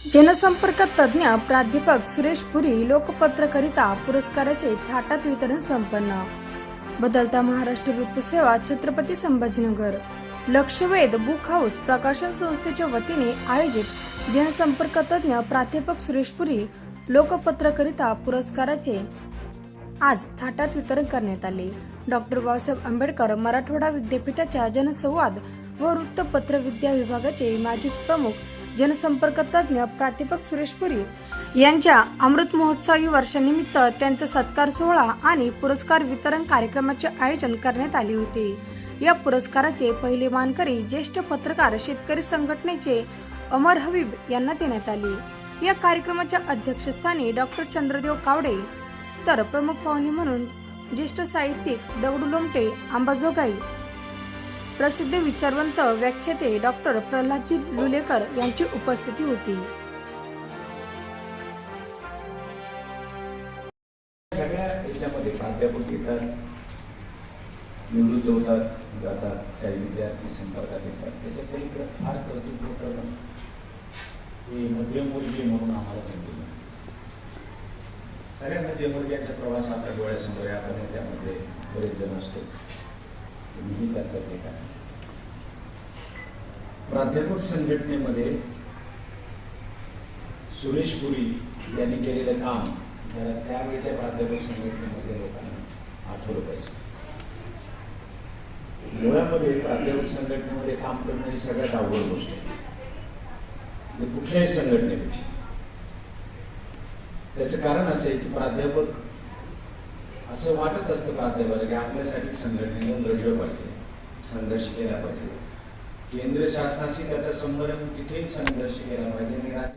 जनसंपर्क तज्ज्ञ प्राध्यापक सुरेश पुरी लोकपत्रकरिता पुरस्काराचे थाटात वितरण संपन्न. बदलता महाराष्ट्र वृत्तसेवा छत्रपती संभाजीनगर. लक्षवेध बुक हाऊस प्रकाशन संस्थेच्या वतीने आयोजित जनसंपर्क तज्ज्ञ प्राध्यापक सुरेश पुरी लोकपत्रकरिता पुरस्काराचे आज थाटात वितरण करण्यात आले. डॉक्टर बाबासाहेब आंबेडकर मराठवाडा विद्यापीठाच्या जनसंवाद व वृत्तपत्र विद्या विभागाचे माजी प्रमुख जनसंपर्क तज्ज्ञ प्राध्यापक सुरेश पुरी यांच्या अमृत महोत्सवी वर्षानिमित्त त्यांचा सत्कार सोहळा आणि पुरस्कार वितरण कार्यक्रमाचे आयोजन करण्यात आले होते. या पुरस्काराचे पहिले मानकरी ज्येष्ठ पत्रकार शेतकरी संघटनेचे अमर हबीब यांना देण्यात आले. या कार्यक्रमाच्या अध्यक्षस्थानी डॉक्टर चंद्रदेव कावडे तर प्रमुख पाहुणे म्हणून ज्येष्ठ साहित्यिक दगडू लोमटे अंबाजोगाई प्रसिद्ध विचारवंत व्याख्याते डॉक्टर प्रल्हादजी लुलेकर यांची उपस्थिती होती. सगळ्या याच्यामध्ये प्राध्यापक येतात. निवृत्त होतात जातात. काही विद्यार्थी संपर्कात येतात. त्याच्या पलीकडे फार कर्तृत्व करणं हे मध्यमवर्गीय म्हणून आम्हाला जमलेलं सगळ्या मध्यमवर्गीयाच्या प्रवासात डोळ्यासमोर आहे. आपण त्यामध्ये बरेच जण असतो. मीही त्यातलं एक. आहे प्राध्यापक संघटनेमध्ये सुरेश पुरी यांनी केलेलं काम जरा त्यावेळेच्या प्राध्यापक संघटनेमध्ये लोकांना आठवलं पाहिजे. मुळामध्ये प्राध्यापक संघटनेमध्ये काम करणं ही सगळ्यात अवघड गोष्ट आहे. म्हणजे कुठल्याही संघटनेपेक्षा. त्याचं कारण असं आहे की प्राध्यापक असं वाटत असतं प्राध्यापक की आपल्यासाठी संघटनेनं लढलं पाहिजे संघर्ष केला पाहिजे? केंद्र शासनाशी त्याचा संबंध तिथेही संघर्ष केला पाहिजे आणि